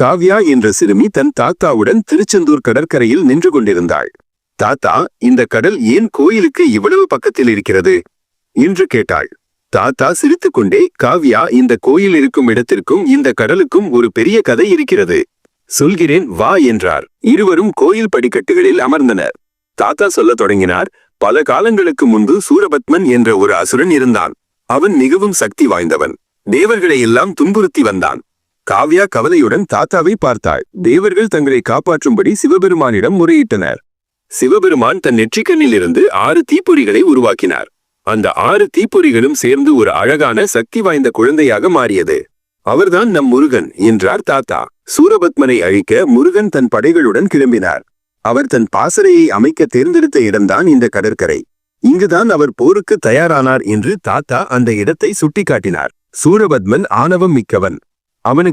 காவ்யா என்ற சிறுமி தன் தாத்தாவுடன் திருச்செந்தூர் கடற்கரையில் நின்று கொண்டிருந்தாள். தாத்தா இந்த கடல் ஏன் கோயிலுக்கு இவ்வளவு பக்கத்தில் இருக்கிறது? என்று கேட்டாள். தாத்தா சிரித்துக்கொண்டே காவ்யா இந்த கோயில் இருக்கும் இடத்திற்கும் இந்த கடலுக்கும் ஒரு பெரிய கதை இருக்கிறது. சொல்கிறேன் வா என்றார். இருவரும் கோயில் படிக்கட்டுகளில் அமர்ந்தனர். தாத்தா சொல்லத் தொடங்கினார். பல காலங்களுக்கு முன்பு சூரபத்மன் என்ற ஒரு அசுரன் இருந்தான். அவன் மிகவும் சக்தி வாய்ந்தவன். தேவர்களை எல்லாம் துன்புறுத்தி வந்தான். காவ்யா கவலையுடன் தாத்தாவை பார்த்தாள். தேவர்கள் தங்களை காப்பாற்றும்படி சிவபெருமானிடம் முறையிட்டனர். சிவபெருமான் தன் நெற்றிக்கண்ணிலிருந்து ஆறு தீப்பொறிகளை உருவாக்கினார். அந்த ஆறு தீப்பொறிகளும் சேர்ந்து ஒரு அழகான சக்தி வாய்ந்த குழந்தையாக மாறியது. அவர்தான் நம் முருகன் என்றார் தாத்தா. சூரபத்மனை அழிக்க முருகன் தன் படைகளுடன் கிளம்பினார். அவர் தன் பாசறையை அமைக்க தேர்ந்தெடுத்த இடம்தான் இந்த கடற்கரை. இங்குதான் அவர் போருக்கு தயாரானார் என்று தாத்தா அந்த இடத்தை சுட்டிக்காட்டினார். சூரபத்மன் ஆணவம் மிக்கவன். அவனுக்கு